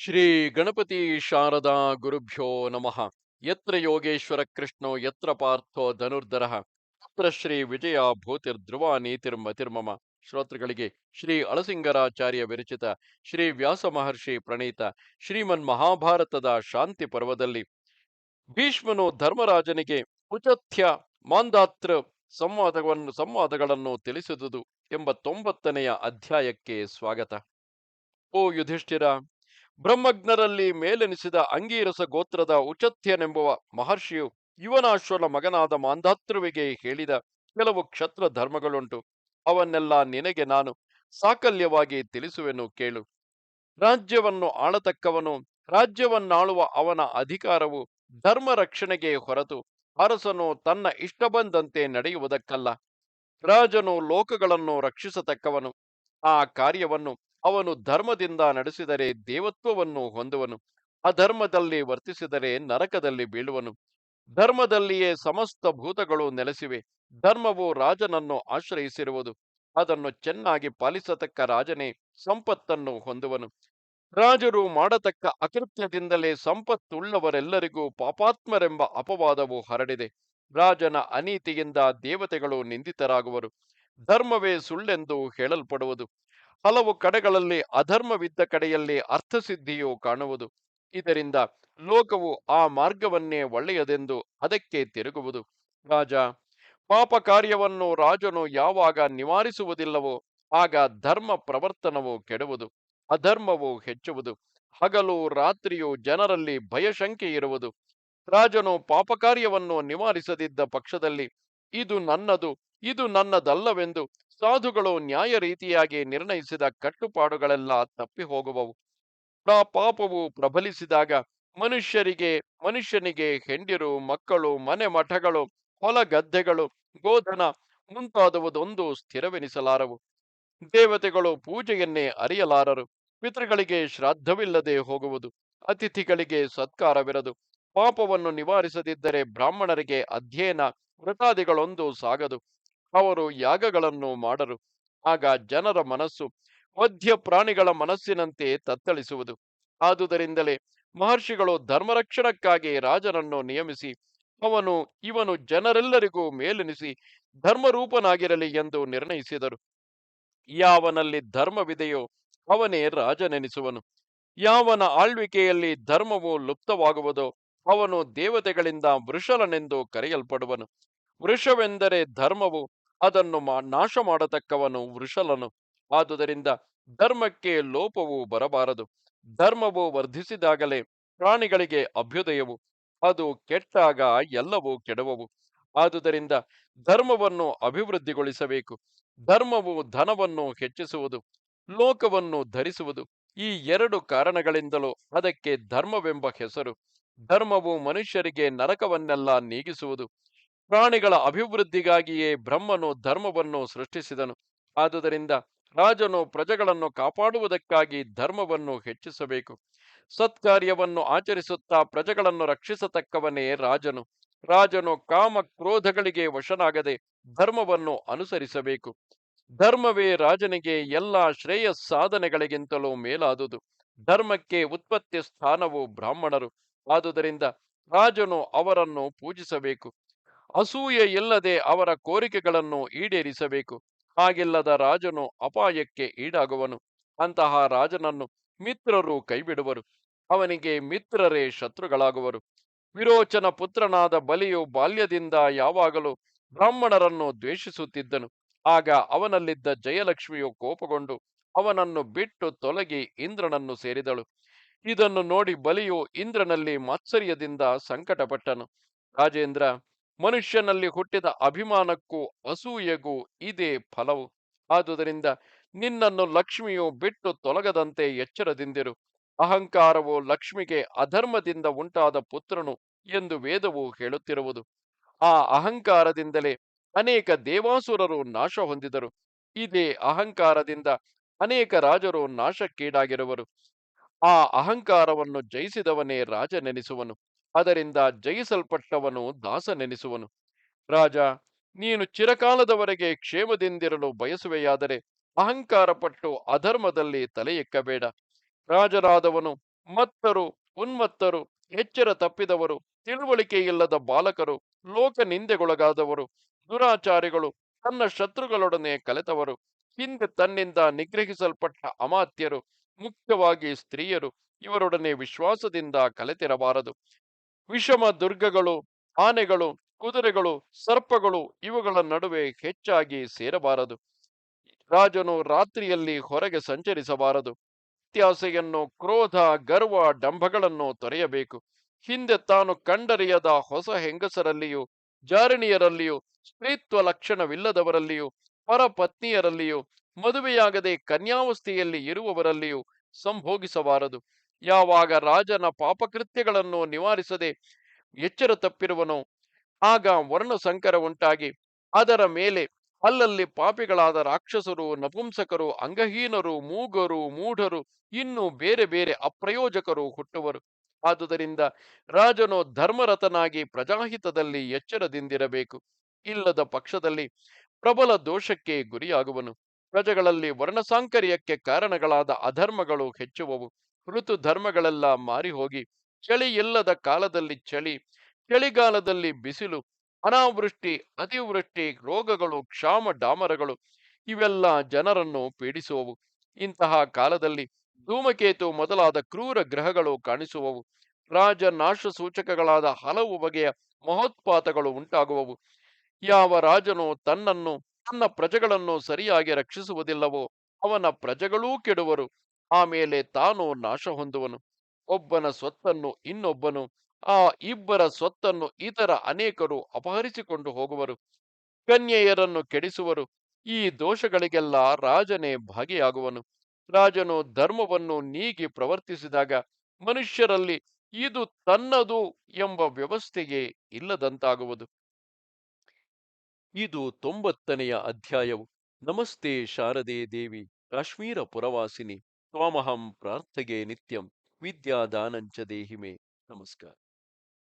ಶ್ರೀ ಗಣಪತಿ ಶಾರದಾ ಗುರುಭ್ಯೋ ನಮಃ. ಯತ್ರ ಯೋಗೇಶ್ವರ ಕೃಷ್ಣೋ, ಯತ್ರ ಪಾರ್ಥೋ ಧನುರ್ಧರ. ತತ್ರ ಶ್ರೀ ವಿಜಯ ಭೂತಿರ್ಧ್ರುವ ನೀತಿರ್ಮತಿರ್ಮಮ ಶ್ರೋತೃಗಳಿಗೆ ಶ್ರೀ ಅಳಸಿಂಗರಾಚಾರ್ಯ ವಿರಚಿತ ಶ್ರೀ ವ್ಯಾಸ ಮಹರ್ಷಿ ಪ್ರಣೀತ ಶ್ರೀಮನ್ ಮಹಾಭಾರತದ ಶಾಂತಿ ಪರ್ವದಲ್ಲಿ ಭೀಷ್ಮನು ಧರ್ಮರಾಜನಿಗೆ ಉಚಥ್ಯ ಮಾಂದಾತ್ರ ಸಂವಾದವನ್ನು, ಸಂವಾದಗಳನ್ನು ತಿಳಿಸಿದುದು ಎಂಬ ತೊಂಬತ್ತನೆಯ ಅಧ್ಯಾಯಕ್ಕೆ ಸ್ವಾಗತ. ಓ ಯುಧಿಷ್ಠಿರ ಬ್ರಹ್ಮಜ್ಞರಲ್ಲಿ ಮೇಲೆನಿಸಿದ ಅಂಗೀರಸ ಗೋತ್ರದ ಉಚತ್ಯನೆಂಬುವ ಮಹರ್ಷಿಯು ಯುವನಾಶ್ವನ ಮಗನಾದ ಮಾಂಧಾತೃವಿಗೆ ಹೇಳಿದ ಕೆಲವು ಕ್ಷತ್ರ ಧರ್ಮಗಳುಂಟು. ಅವನ್ನೆಲ್ಲ ನಿನಗೆ ನಾನು ಸಾಕಲ್ಯವಾಗಿ ತಿಳಿಸುವೆನು ಕೇಳು. ರಾಜ್ಯವನ್ನು ಆಳತಕ್ಕವನು, ರಾಜ್ಯವನ್ನಾಳುವ ಅವನ ಅಧಿಕಾರವು ಧರ್ಮ ರಕ್ಷಣೆಗೆ ಹೊರತು ಅರಸನು ತನ್ನ ಇಷ್ಟ ಬಂದಂತೆ ನಡೆಯುವುದಕ್ಕಲ್ಲ. ರಾಜನು ಲೋಕಗಳನ್ನು ರಕ್ಷಿಸತಕ್ಕವನು. ಆ ಕಾರ್ಯವನ್ನು ಅವನು ಧರ್ಮದಿಂದ ನಡೆಸಿದರೆ ದೇವತ್ವವನ್ನು ಹೊಂದುವನು. ಅಧರ್ಮದಲ್ಲಿ ವರ್ತಿಸಿದರೆ ನರಕದಲ್ಲಿ ಬೀಳುವನು. ಧರ್ಮದಲ್ಲಿಯೇ ಸಮಸ್ತ ಭೂತಗಳು ನೆಲೆಸಿವೆ. ಧರ್ಮವು ರಾಜನನ್ನು ಆಶ್ರಯಿಸಿರುವುದು. ಅದನ್ನು ಚೆನ್ನಾಗಿ ಪಾಲಿಸತಕ್ಕ ರಾಜನೇ ಸಂಪತ್ತನ್ನು ಹೊಂದುವನು. ರಾಜರು ಮಾಡತಕ್ಕ ಅಕೃತ್ಯದಿಂದಲೇ ಸಂಪತ್ತುಳ್ಳವರೆಲ್ಲರಿಗೂ ಪಾಪಾತ್ಮರೆಂಬ ಅಪವಾದವು ಹರಡಿದೆ. ರಾಜನ ಅನೀತಿಯಿಂದ ದೇವತೆಗಳು ನಿಂದಿತರಾಗುವರು. ಧರ್ಮವೇ ಸುಳ್ಳೆಂದು ಹೇಳಲ್ಪಡುವುದು. ಹಲವು ಕಡೆಗಳಲ್ಲಿ ಅಧರ್ಮವಿದ್ದ ಕಡೆಯಲ್ಲಿ ಅರ್ಥಸಿದ್ಧಿಯು ಕಾಣುವುದು. ಇದರಿಂದ ಲೋಕವು ಆ ಮಾರ್ಗವನ್ನೇ ಒಳ್ಳೆಯದೆಂದು ಅದಕ್ಕೆ ತಿರುಗುವುದು. ರಾಜ ಪಾಪ ಕಾರ್ಯವನ್ನು ರಾಜನು ಯಾವಾಗ ನಿವಾರಿಸುವುದಿಲ್ಲವೋ ಆಗ ಧರ್ಮ ಪ್ರವರ್ತನವು ಕೆಡುವುದು, ಅಧರ್ಮವು ಹೆಚ್ಚುವುದು. ಹಗಲು ರಾತ್ರಿಯು ಜನರಲ್ಲಿ ಭಯಶಂಕೆ ಇರುವುದು. ರಾಜನು ಪಾಪಕಾರ್ಯವನ್ನು ನಿವಾರಿಸದಿದ್ದ ಪಕ್ಷದಲ್ಲಿ, ಇದು ನನ್ನದು, ಇದು ನನ್ನದಲ್ಲವೆಂದು ಸಾಧುಗಳು ನ್ಯಾಯ ರೀತಿಯಾಗಿ ನಿರ್ಣಯಿಸಿದ ಕಟ್ಟುಪಾಡುಗಳೆಲ್ಲ ತಪ್ಪಿ ಹೋಗುವವು. ಪಾಪವು ಪ್ರಬಲಿಸಿದಾಗ ಮನುಷ್ಯರಿಗೆ, ಮನುಷ್ಯನಿಗೆ ಹೆಂಡಿರು, ಮಕ್ಕಳು, ಮನೆ ಮಠಗಳು, ಹೊಲ ಗದ್ದೆಗಳು, ಗೋಧನ ಮುಂತಾದವುದೊಂದು ಸ್ಥಿರವೆನಿಸಲಾರವು. ದೇವತೆಗಳು ಪೂಜೆಯನ್ನೇ ಅರಿಯಲಾರರು. ಪಿತೃಗಳಿಗೆ ಶ್ರಾದ್ದವಿಲ್ಲದೆ ಹೋಗುವುದು, ಅತಿಥಿಗಳಿಗೆ ಸತ್ಕಾರವಿರದು. ಪಾಪವನ್ನು ನಿವಾರಿಸದಿದ್ದರೆ ಬ್ರಾಹ್ಮಣರಿಗೆ ಅಧ್ಯಯನ ವೃತಾದಿಗಳೊಂದು ಸಾಗದು. ಅವರು ಯಾಗಗಳನ್ನು ಮಾಡರು. ಆಗ ಜನರ ಮನಸ್ಸು ವಧ್ಯ ಪ್ರಾಣಿಗಳ ಮನಸ್ಸಿನಂತೆ ತತ್ತಳಿಸುವುದು. ಆದುದರಿಂದಲೇ ಮಹರ್ಷಿಗಳು ಧರ್ಮರಕ್ಷಣಕ್ಕಾಗಿ ರಾಜನನ್ನು ನಿಯಮಿಸಿ, ಅವನು ಇವನು ಜನರೆಲ್ಲರಿಗೂ ಮೇಲೆನಿಸಿ ಧರ್ಮರೂಪನಾಗಿರಲಿ ಎಂದು ನಿರ್ಣಯಿಸಿದರು. ಯಾವನಲ್ಲಿ ಧರ್ಮವಿದೆಯೋ ಅವನೇ ರಾಜನೆನಿಸುವನು. ಯಾವನ ಆಳ್ವಿಕೆಯಲ್ಲಿ ಧರ್ಮವು ಲುಪ್ತವಾಗುವುದೋ ಅವನು ದೇವತೆಗಳಿಂದ ವೃಷಲನೆಂದು ಕರೆಯಲ್ಪಡುವನು. ವೃಷವೆಂದರೆ ಧರ್ಮವು ಅದನ್ನು ಮಾ- ನಾಶ ಮಾಡತಕ್ಕವನು ವೃಷಲನು. ಆದುದರಿಂದ ಧರ್ಮಕ್ಕೆ ಲೋಪವು ಬರಬಾರದು. ಧರ್ಮವು ವರ್ಧಿಸಿದಾಗಲೇ ಪ್ರಾಣಿಗಳಿಗೆ ಅಭ್ಯುದಯವು, ಅದು ಕೆಟ್ಟಾಗ ಎಲ್ಲವೂ ಕೆಡುವವು. ಆದುದರಿಂದ ಧರ್ಮವನ್ನು ಅಭಿವೃದ್ಧಿಗೊಳಿಸಬೇಕು. ಧರ್ಮವು ಧನವನ್ನು ಹೆಚ್ಚಿಸುವುದು, ಲೋಕವನ್ನು ಧರಿಸುವುದು. ಈ ಎರಡು ಕಾರಣಗಳಿಂದಲೂ ಅದಕ್ಕೆ ಧರ್ಮವೆಂಬ ಹೆಸರು. ಧರ್ಮವು ಮನುಷ್ಯರಿಗೆ ನರಕವನ್ನೆಲ್ಲ ನೀಗಿಸುವುದು. ಪ್ರಾಣಿಗಳ ಅಭಿವೃದ್ಧಿಗಾಗಿಯೇ ಬ್ರಹ್ಮನು ಧರ್ಮವನ್ನು ಸೃಷ್ಟಿಸಿದನು. ಆದುದರಿಂದ ರಾಜನು ಪ್ರಜೆಗಳನ್ನು ಕಾಪಾಡುವುದಕ್ಕಾಗಿ ಧರ್ಮವನ್ನು ಹೆಚ್ಚಿಸಬೇಕು. ಸತ್ಕಾರ್ಯವನ್ನು ಆಚರಿಸುತ್ತಾ ಪ್ರಜೆಗಳನ್ನು ರಕ್ಷಿಸತಕ್ಕವನೇ ರಾಜನು. ರಾಜನು ಕಾಮ ಕ್ರೋಧಗಳಿಗೆ ವಶನಾಗದೆ ಧರ್ಮವನ್ನು ಅನುಸರಿಸಬೇಕು. ಧರ್ಮವೇ ರಾಜನಿಗೆ ಎಲ್ಲ ಶ್ರೇಯ ಸಾಧನೆಗಳಿಗಿಂತಲೂ ಮೇಲಾದುದು. ಧರ್ಮಕ್ಕೆ ಉತ್ಪತ್ತಿ ಸ್ಥಾನವು ಬ್ರಾಹ್ಮಣರು. ಆದುದರಿಂದ ರಾಜನು ಅವರನ್ನು ಪೂಜಿಸಬೇಕು. ಅಸೂಯೆ ಇಲ್ಲದೆ ಅವರ ಕೋರಿಕೆಗಳನ್ನು ಈಡೇರಿಸಬೇಕು. ಹಾಗಿಲ್ಲದ ರಾಜನು ಅಪಾಯಕ್ಕೆ ಈಡಾಗುವನು. ಅಂತಹ ರಾಜನನ್ನು ಮಿತ್ರರು ಕೈಬಿಡುವರು. ಅವನಿಗೆ ಮಿತ್ರರೇ ಶತ್ರುಗಳಾಗುವರು. ವಿರೋಚನ ಪುತ್ರನಾದ ಬಲಿಯು ಬಾಲ್ಯದಿಂದ ಯಾವಾಗಲೂ ಬ್ರಾಹ್ಮಣರನ್ನು ದ್ವೇಷಿಸುತ್ತಿದ್ದನು. ಆಗ ಅವನಲ್ಲಿದ್ದ ಜಯಲಕ್ಷ್ಮಿಯು ಕೋಪಗೊಂಡು ಅವನನ್ನು ಬಿಟ್ಟು ತೊಲಗಿ ಇಂದ್ರನನ್ನು ಸೇರಿದಳು. ಇದನ್ನು ನೋಡಿ ಬಲಿಯು ಇಂದ್ರನಲ್ಲಿ ಮಾತ್ಸರ್ಯದಿಂದ ಸಂಕಟಪಟ್ಟನು. ರಾಜೇಂದ್ರ ಮನುಷ್ಯನಲ್ಲಿ ಹುಟ್ಟಿದ ಅಭಿಮಾನಕ್ಕೂ ಅಸೂಯೆಗೂ ಇದೇ ಫಲವು. ಆದುದರಿಂದ ನಿನ್ನನ್ನು ಲಕ್ಷ್ಮಿಯು ಬಿಟ್ಟು ತೊಲಗದಂತೆ ಎಚ್ಚರದಿಂದಿರು. ಅಹಂಕಾರವು ಲಕ್ಷ್ಮಿಗೆ ಅಧರ್ಮದಿಂದ ಉಂಟಾದ ಪುತ್ರನು ಎಂದು ವೇದವು ಹೇಳುತ್ತಿರುವುದು. ಆ ಅಹಂಕಾರದಿಂದಲೇ ಅನೇಕ ದೇವಾಸುರರು ನಾಶ ಹೊಂದಿದರು. ಇದೇ ಅಹಂಕಾರದಿಂದ ಅನೇಕ ರಾಜರು ನಾಶಕ್ಕೀಡಾಗಿರುವರು. ಆ ಅಹಂಕಾರವನ್ನು ಜಯಿಸಿದವನೇ ರಾಜನೆನಿಸುವನು. ಅದರಿಂದ ಜಯಿಸಲ್ಪಟ್ಟವನು ದಾಸನೆನಿಸುವನು. ರಾಜ, ನೀನು ಚಿರಕಾಲದವರೆಗೆ ಕ್ಷೇಮದಿಂದಿರಲು ಬಯಸುವೆಯಾದರೆ ಅಹಂಕಾರ ಪಟ್ಟು ಅಧರ್ಮದಲ್ಲಿ ತಲೆ ಎಕ್ಕಬೇಡ. ರಾಜರಾದವನು ಮತ್ತರು, ಉನ್ಮತ್ತರು, ಎಚ್ಚರ ತಪ್ಪಿದವರು ತಿಳುವಳಿಕೆ ಇಲ್ಲದ ಬಾಲಕರು ಲೋಕ ನಿಂದೆಗೊಳಗಾದವರು ದುರಾಚಾರಿಗಳು ತನ್ನ ಶತ್ರುಗಳೊಡನೆ ಕಲೆತವರು, ಹಿಂದೆ ತನ್ನಿಂದ ನಿಗ್ರಹಿಸಲ್ಪಟ್ಟ ಅಮಾತ್ಯರು, ಮುಖ್ಯವಾಗಿ ಸ್ತ್ರೀಯರು, ಇವರೊಡನೆ ವಿಶ್ವಾಸದಿಂದ ಕಲೆತಿರಬಾರದು. ವಿಷಮ ದುರ್ಗಗಳು, ಆನೆಗಳು, ಕುದುರೆಗಳು, ಸರ್ಪಗಳು ಇವುಗಳ ನಡುವೆ ಹೆಚ್ಚಾಗಿ ಸೇರಬಾರದು. ರಾಜನು ರಾತ್ರಿಯಲ್ಲಿ ಹೊರಗೆ ಸಂಚರಿಸಬಾರದು. ಇತ್ಯಾಸೆಯನ್ನು, ಕ್ರೋಧ, ಗರ್ವ, ಡಂಭಗಳನ್ನು ತೊರೆಯಬೇಕು. ಹಿಂದೆ ತಾನು ಕಂಡರಿಯದ ಹೊಸ ಹೆಂಗಸರಲ್ಲಿಯೂ, ಜಾರಣಿಯರಲ್ಲಿಯೂ, ಸ್ತ್ರೀತ್ವ ಲಕ್ಷಣವಿಲ್ಲದವರಲ್ಲಿಯೂ, ಪರಪತ್ನಿಯರಲ್ಲಿಯೂ, ಮದುವೆಯಾಗದೆ ಕನ್ಯಾವಸ್ಥೆಯಲ್ಲಿ ಇರುವವರಲ್ಲಿಯೂ ಸಂಭೋಗಿಸಬಾರದು. ಯಾವಾಗ ರಾಜನ ಪಾಪಕೃತ್ಯಗಳನ್ನು ನಿವಾರಿಸದೆ ಎಚ್ಚರ ತಪ್ಪಿರುವನು, ಆಗ ವರ್ಣ ಸಂಕರ ಉಂಟಾಗಿ ಅದರ ಮೇಲೆ ಅಲ್ಲಲ್ಲಿ ಪಾಪಿಗಳಾದ ರಾಕ್ಷಸರು, ನಪುಂಸಕರು, ಅಂಗಹೀನರು, ಮೂಗರು, ಮೂಢರು, ಇನ್ನು ಬೇರೆ ಬೇರೆ ಅಪ್ರಯೋಜಕರು ಹುಟ್ಟುವರು. ಆದುದರಿಂದ ರಾಜನು ಧರ್ಮರತನಾಗಿ ಪ್ರಜಾಹಿತದಲ್ಲಿ ಎಚ್ಚರದಿಂದಿರಬೇಕು. ಇಲ್ಲದ ಪಕ್ಷದಲ್ಲಿ ಪ್ರಬಲ ದೋಷಕ್ಕೆ ಗುರಿಯಾಗುವನು. ಪ್ರಜೆಗಳಲ್ಲಿ ವರ್ಣಸಾಂಕರ್ಯಕ್ಕೆ ಕಾರಣಗಳಾದ ಅಧರ್ಮಗಳು ಹೆಚ್ಚುವವು. ಋತು ಧರ್ಮಗಳೆಲ್ಲ ಮಾರಿ ಹೋಗಿ ಚಳಿ ಇಲ್ಲದ ಕಾಲದಲ್ಲಿ ಚಳಿ, ಚಳಿಗಾಲದಲ್ಲಿ ಬಿಸಿಲು, ಅನಾವೃಷ್ಟಿ, ಅತಿವೃಷ್ಟಿ, ರೋಗಗಳು, ಕ್ಷಾಮ ಡಾಮರಗಳು, ಇವೆಲ್ಲ ಜನರನ್ನು ಪೀಡಿಸುವವು. ಇಂತಹ ಕಾಲದಲ್ಲಿ ಧೂಮಕೇತು ಮೊದಲಾದ ಕ್ರೂರ ಗ್ರಹಗಳು ಕಾಣಿಸುವವು. ರಾಜ ನಾಶ ಸೂಚಕಗಳಾದ ಹಲವು ಬಗೆಯ ಮಹೋತ್ಪಾತಗಳು ಉಂಟಾಗುವವು. ಯಾವ ರಾಜನು ತನ್ನನ್ನು, ತನ್ನ ಪ್ರಜೆಗಳನ್ನು ಸರಿಯಾಗಿ ರಕ್ಷಿಸುವುದಿಲ್ಲವೋ ಅವನ ಪ್ರಜೆಗಳೂ ಕೆಡುವರು. ಆಮೇಲೆ ತಾನು ನಾಶ ಹೊಂದುವನು. ಒಬ್ಬನ ಸ್ವತ್ತನ್ನು ಇನ್ನೊಬ್ಬನು, ಆ ಇಬ್ಬರ ಸ್ವತ್ತನ್ನು ಇತರ ಅನೇಕರು ಅಪಹರಿಸಿಕೊಂಡು ಹೋಗುವರು. ಕನ್ಯೆಯರನ್ನು ಕೆಡಿಸುವರು. ಈ ದೋಷಗಳಿಗೆಲ್ಲ ರಾಜನೇ ಭಾಗಿಯಾಗುವನು. ರಾಜನು ಧರ್ಮವನ್ನು ನೀಗಿ ಪ್ರವರ್ತಿಸಿದಾಗ ಮನುಷ್ಯರಲ್ಲಿ ಇದು ತನ್ನದು ಎಂಬ ವ್ಯವಸ್ಥೆಗೆ ಇಲ್ಲದಂತಾಗುವುದು. ಇದು ತೊಂಬತ್ತನೆಯ ಅಧ್ಯಾಯವು. ನಮಸ್ತೆ ಶಾರದೆ ದೇವಿ, ಕಾಶ್ಮೀರ ಪುರವಾಸಿನಿ. ತ್ವಾಮಹಂ ಪ್ರಾರ್ಥಗೆ ನಿತ್ಯಂ ವಿದ್ಯಾದಾನಂಚ ದೇಹಿಮೆ. ನಮಸ್ಕಾರ.